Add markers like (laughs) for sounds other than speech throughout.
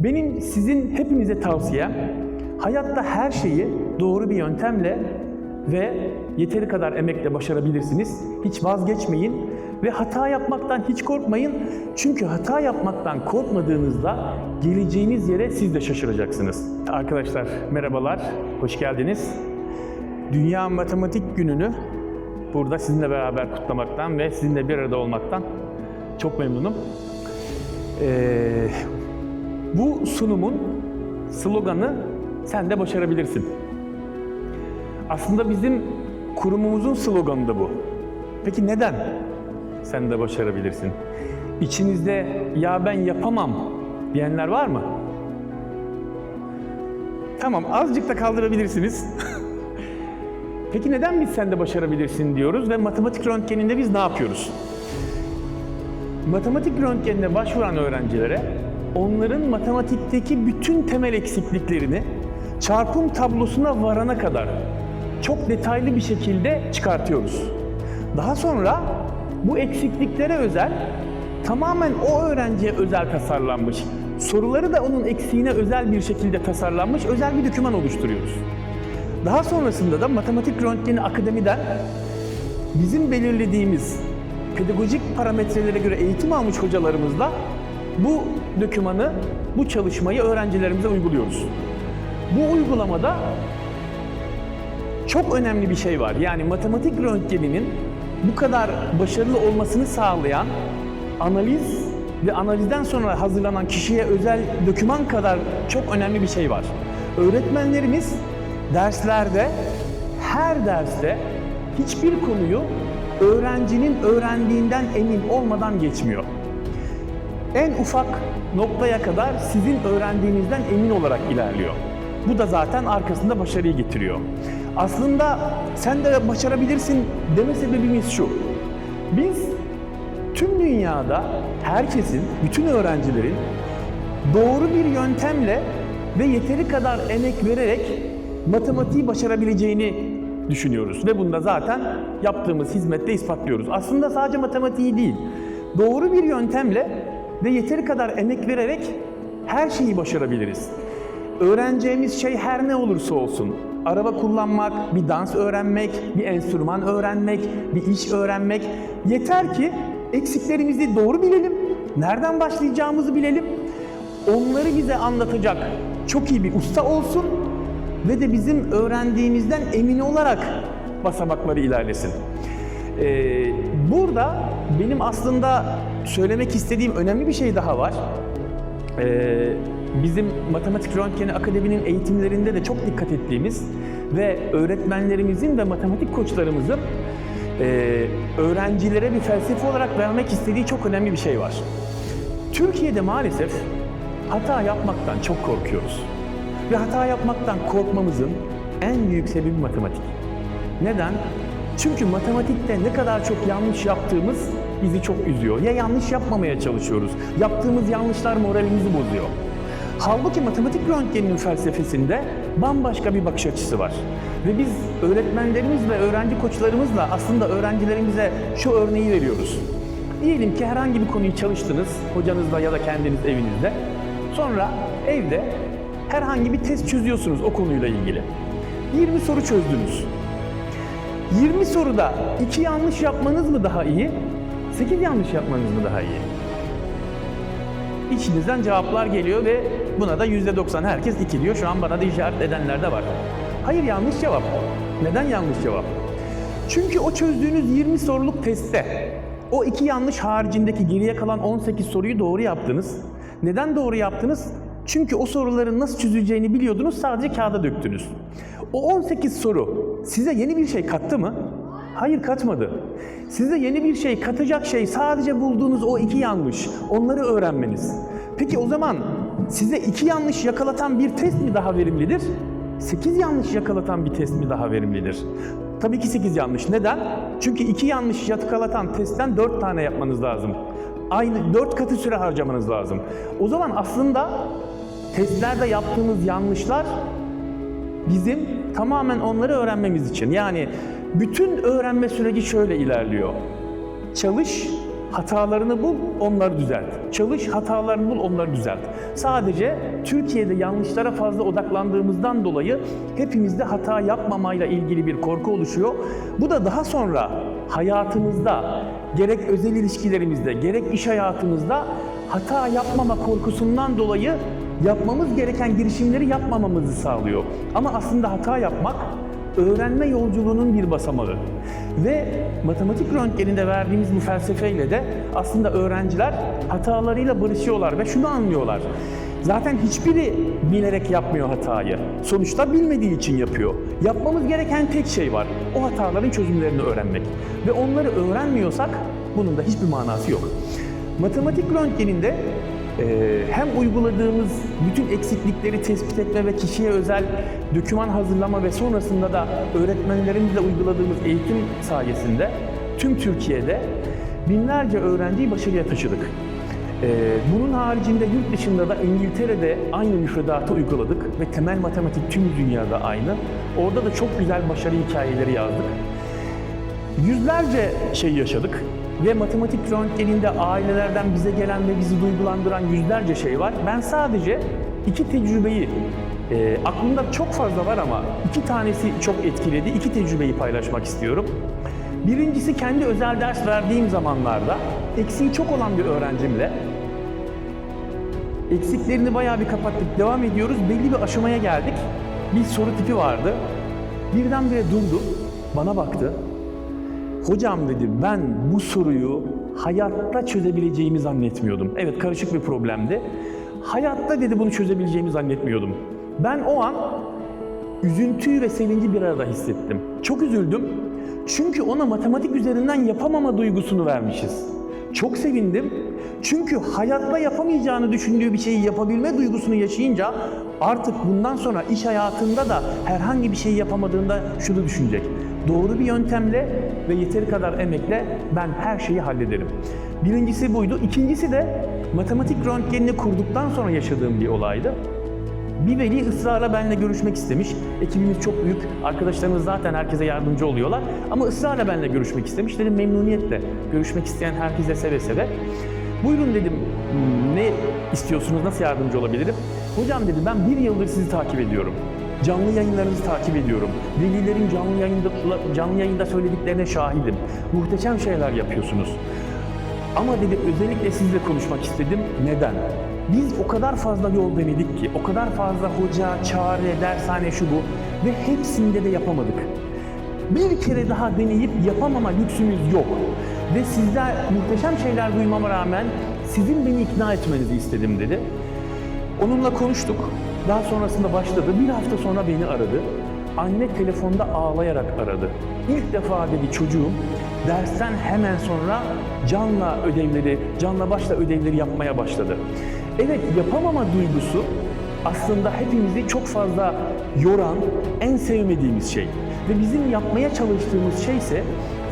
Benim sizin hepinize tavsiyem hayatta her şeyi doğru bir yöntemle ve yeteri kadar emekle başarabilirsiniz. Hiç vazgeçmeyin ve hata yapmaktan hiç korkmayın. Çünkü hata yapmaktan korkmadığınızda geleceğiniz yere siz de şaşıracaksınız. Arkadaşlar merhabalar, hoş geldiniz. Dünya Matematik Günü'nü burada sizinle beraber kutlamaktan ve sizinle bir arada olmaktan çok memnunum. Ee, bu sunumun sloganı sen de başarabilirsin. Aslında bizim kurumumuzun sloganı da bu. Peki neden sen de başarabilirsin? İçinizde ya ben yapamam diyenler var mı? Tamam azıcık da kaldırabilirsiniz. (laughs) Peki neden biz sen de başarabilirsin diyoruz ve matematik röntgeninde biz ne yapıyoruz? Matematik röntgenine başvuran öğrencilere onların matematikteki bütün temel eksikliklerini çarpım tablosuna varana kadar çok detaylı bir şekilde çıkartıyoruz. Daha sonra bu eksikliklere özel tamamen o öğrenciye özel tasarlanmış, soruları da onun eksiğine özel bir şekilde tasarlanmış özel bir doküman oluşturuyoruz. Daha sonrasında da Matematik Röntgeni Akademi'den bizim belirlediğimiz pedagojik parametrelere göre eğitim almış hocalarımızla bu dokümanı, bu çalışmayı öğrencilerimize uyguluyoruz. Bu uygulamada çok önemli bir şey var. Yani matematik röntgeninin bu kadar başarılı olmasını sağlayan analiz ve analizden sonra hazırlanan kişiye özel doküman kadar çok önemli bir şey var. Öğretmenlerimiz derslerde, her derste hiçbir konuyu öğrencinin öğrendiğinden emin olmadan geçmiyor. En ufak noktaya kadar sizin öğrendiğinizden emin olarak ilerliyor. Bu da zaten arkasında başarıyı getiriyor. Aslında sen de başarabilirsin deme sebebimiz şu. Biz tüm dünyada herkesin, bütün öğrencilerin doğru bir yöntemle ve yeteri kadar emek vererek matematiği başarabileceğini düşünüyoruz. Ve bunu da zaten yaptığımız hizmette ispatlıyoruz. Aslında sadece matematiği değil, doğru bir yöntemle ve yeteri kadar emek vererek her şeyi başarabiliriz. Öğreneceğimiz şey her ne olursa olsun, araba kullanmak, bir dans öğrenmek, bir enstrüman öğrenmek, bir iş öğrenmek, yeter ki eksiklerimizi doğru bilelim, nereden başlayacağımızı bilelim, onları bize anlatacak çok iyi bir usta olsun ve de bizim öğrendiğimizden emin olarak basamakları ilerlesin. Ee, burada benim aslında söylemek istediğim önemli bir şey daha var. Ee, bizim Matematik Röntgeni Akademi'nin eğitimlerinde de çok dikkat ettiğimiz ve öğretmenlerimizin ve matematik koçlarımızın e, öğrencilere bir felsefe olarak vermek istediği çok önemli bir şey var. Türkiye'de maalesef hata yapmaktan çok korkuyoruz. Ve hata yapmaktan korkmamızın en büyük sebebi matematik. Neden? Çünkü matematikte ne kadar çok yanlış yaptığımız bizi çok üzüyor. Ya yanlış yapmamaya çalışıyoruz. Yaptığımız yanlışlar moralimizi bozuyor. Halbuki matematik röntgeninin felsefesinde bambaşka bir bakış açısı var. Ve biz öğretmenlerimiz ve öğrenci koçlarımızla aslında öğrencilerimize şu örneği veriyoruz. Diyelim ki herhangi bir konuyu çalıştınız, hocanızla ya da kendiniz evinizde. Sonra evde herhangi bir test çözüyorsunuz o konuyla ilgili. 20 soru çözdünüz. 20 soruda 2 yanlış yapmanız mı daha iyi, 8 yanlış yapmanız mı daha iyi? İçinizden cevaplar geliyor ve buna da %90 herkes 2 diyor. Şu an bana da işaret edenler de var. Hayır yanlış cevap. Neden yanlış cevap? Çünkü o çözdüğünüz 20 soruluk testte o iki yanlış haricindeki geriye kalan 18 soruyu doğru yaptınız. Neden doğru yaptınız? Çünkü o soruların nasıl çözüleceğini biliyordunuz, sadece kağıda döktünüz. O 18 soru size yeni bir şey kattı mı? Hayır katmadı. Size yeni bir şey katacak şey sadece bulduğunuz o iki yanlış, onları öğrenmeniz. Peki o zaman size iki yanlış yakalatan bir test mi daha verimlidir? 8 yanlış yakalatan bir test mi daha verimlidir? Tabii ki 8 yanlış. Neden? Çünkü 2 yanlış yakalatan testten 4 tane yapmanız lazım. Aynı 4 katı süre harcamanız lazım. O zaman aslında testlerde yaptığımız yanlışlar bizim tamamen onları öğrenmemiz için. Yani bütün öğrenme süreci şöyle ilerliyor. Çalış, hatalarını bul, onları düzelt. Çalış, hatalarını bul, onları düzelt. Sadece Türkiye'de yanlışlara fazla odaklandığımızdan dolayı hepimizde hata yapmamayla ilgili bir korku oluşuyor. Bu da daha sonra hayatımızda, gerek özel ilişkilerimizde, gerek iş hayatımızda hata yapmama korkusundan dolayı yapmamız gereken girişimleri yapmamamızı sağlıyor. Ama aslında hata yapmak öğrenme yolculuğunun bir basamağı. Ve matematik röntgeninde verdiğimiz bu felsefeyle de aslında öğrenciler hatalarıyla barışıyorlar ve şunu anlıyorlar. Zaten hiçbiri bilerek yapmıyor hatayı. Sonuçta bilmediği için yapıyor. Yapmamız gereken tek şey var. O hataların çözümlerini öğrenmek. Ve onları öğrenmiyorsak bunun da hiçbir manası yok. Matematik röntgeninde hem uyguladığımız bütün eksiklikleri tespit etme ve kişiye özel doküman hazırlama ve sonrasında da öğretmenlerimizle uyguladığımız eğitim sayesinde tüm Türkiye'de binlerce öğrenciyi başarıya taşıdık. Ee, bunun haricinde yurt dışında da İngiltere'de aynı müfredatı uyguladık ve temel matematik tüm dünyada aynı. Orada da çok güzel başarı hikayeleri yazdık. Yüzlerce şey yaşadık ve matematik röntgeninde ailelerden bize gelen ve bizi duygulandıran yüzlerce şey var. Ben sadece iki tecrübeyi, e, aklımda çok fazla var ama iki tanesi çok etkiledi, iki tecrübeyi paylaşmak istiyorum. Birincisi kendi özel ders verdiğim zamanlarda eksiği çok olan bir öğrencimle eksiklerini bayağı bir kapattık, devam ediyoruz. Belli bir aşamaya geldik. Bir soru tipi vardı. Birdenbire durdu, bana baktı. Hocam dedi ben bu soruyu hayatta çözebileceğimi zannetmiyordum. Evet karışık bir problemdi. Hayatta dedi bunu çözebileceğimi zannetmiyordum. Ben o an üzüntüyü ve sevinci bir arada hissettim. Çok üzüldüm. Çünkü ona matematik üzerinden yapamama duygusunu vermişiz. Çok sevindim. Çünkü hayatta yapamayacağını düşündüğü bir şeyi yapabilme duygusunu yaşayınca artık bundan sonra iş hayatında da herhangi bir şey yapamadığında şunu düşünecek. Doğru bir yöntemle ve yeteri kadar emekle ben her şeyi hallederim. Birincisi buydu. İkincisi de matematik röntgenini kurduktan sonra yaşadığım bir olaydı. Bir veli ısrarla benimle görüşmek istemiş. Ekibimiz çok büyük. Arkadaşlarımız zaten herkese yardımcı oluyorlar. Ama ısrarla benimle görüşmek istemiş. Dedim memnuniyetle. Görüşmek isteyen herkese seve seve. Buyurun dedim ne istiyorsunuz, nasıl yardımcı olabilirim? Hocam dedi ben bir yıldır sizi takip ediyorum. Canlı yayınlarınızı takip ediyorum. Velilerin canlı yayında, canlı yayında söylediklerine şahidim. Muhteşem şeyler yapıyorsunuz. Ama dedi özellikle sizle konuşmak istedim. Neden? Biz o kadar fazla yol denedik ki, o kadar fazla hoca, çare, dershane şu bu ve hepsinde de yapamadık. Bir kere daha deneyip yapamama lüksümüz yok. Ve sizler muhteşem şeyler duymama rağmen sizin beni ikna etmenizi istedim dedi. Onunla konuştuk. Daha sonrasında başladı. Bir hafta sonra beni aradı. Anne telefonda ağlayarak aradı. İlk defa dedi çocuğum dersten hemen sonra canla ödevleri, canla başla ödevleri yapmaya başladı. Evet yapamama duygusu aslında hepimizi çok fazla yoran, en sevmediğimiz şey. Ve bizim yapmaya çalıştığımız şey ise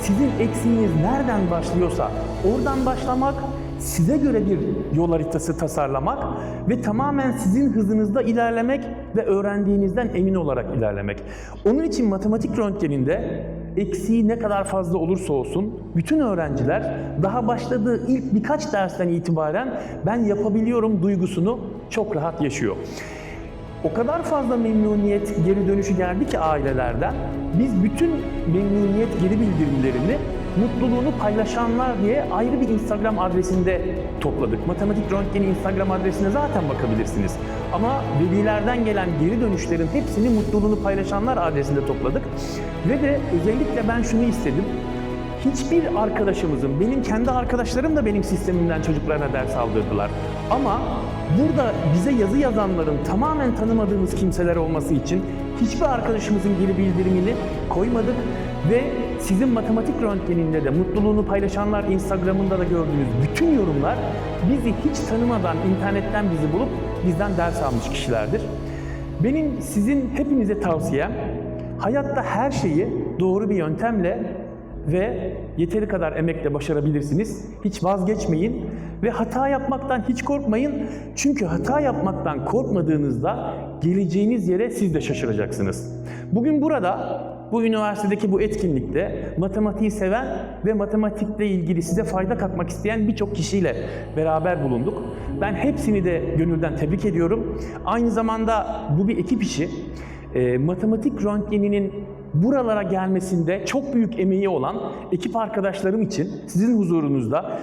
sizin eksiğiniz nereden başlıyorsa oradan başlamak, size göre bir yol haritası tasarlamak ve tamamen sizin hızınızda ilerlemek ve öğrendiğinizden emin olarak ilerlemek. Onun için matematik röntgeninde eksiği ne kadar fazla olursa olsun bütün öğrenciler daha başladığı ilk birkaç dersten itibaren ben yapabiliyorum duygusunu çok rahat yaşıyor. O kadar fazla memnuniyet geri dönüşü geldi ki ailelerden. Biz bütün memnuniyet geri bildirimlerini mutluluğunu paylaşanlar diye ayrı bir Instagram adresinde topladık. Matematik Röntgen'i Instagram adresine zaten bakabilirsiniz. Ama velilerden gelen geri dönüşlerin hepsini mutluluğunu paylaşanlar adresinde topladık. Ve de özellikle ben şunu istedim. Hiçbir arkadaşımızın, benim kendi arkadaşlarım da benim sistemimden çocuklarına ders aldırdılar. Ama burada bize yazı yazanların tamamen tanımadığımız kimseler olması için hiçbir arkadaşımızın geri bildirimini koymadık ve sizin matematik röntgeninde de mutluluğunu paylaşanlar Instagram'ında da gördüğünüz bütün yorumlar bizi hiç tanımadan internetten bizi bulup bizden ders almış kişilerdir. Benim sizin hepinize tavsiyem hayatta her şeyi doğru bir yöntemle ve yeteri kadar emekle başarabilirsiniz. Hiç vazgeçmeyin ve hata yapmaktan hiç korkmayın. Çünkü hata yapmaktan korkmadığınızda geleceğiniz yere siz de şaşıracaksınız. Bugün burada bu üniversitedeki bu etkinlikte matematiği seven ve matematikle ilgili size fayda katmak isteyen birçok kişiyle beraber bulunduk. Ben hepsini de gönülden tebrik ediyorum. Aynı zamanda bu bir ekip işi. E, matematik röntgeninin buralara gelmesinde çok büyük emeği olan ekip arkadaşlarım için sizin huzurunuzda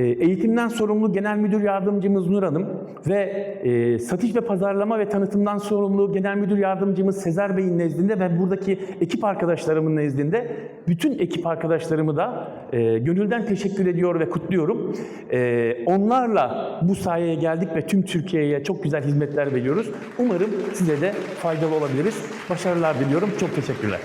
Eğitimden sorumlu Genel Müdür Yardımcımız Nur Hanım ve e, satış ve pazarlama ve tanıtımdan sorumlu Genel Müdür Yardımcımız Sezer Bey'in nezdinde ve buradaki ekip arkadaşlarımın nezdinde bütün ekip arkadaşlarımı da e, gönülden teşekkür ediyor ve kutluyorum. E, onlarla bu sayeye geldik ve tüm Türkiye'ye çok güzel hizmetler veriyoruz. Umarım size de faydalı olabiliriz. Başarılar diliyorum. Çok teşekkürler.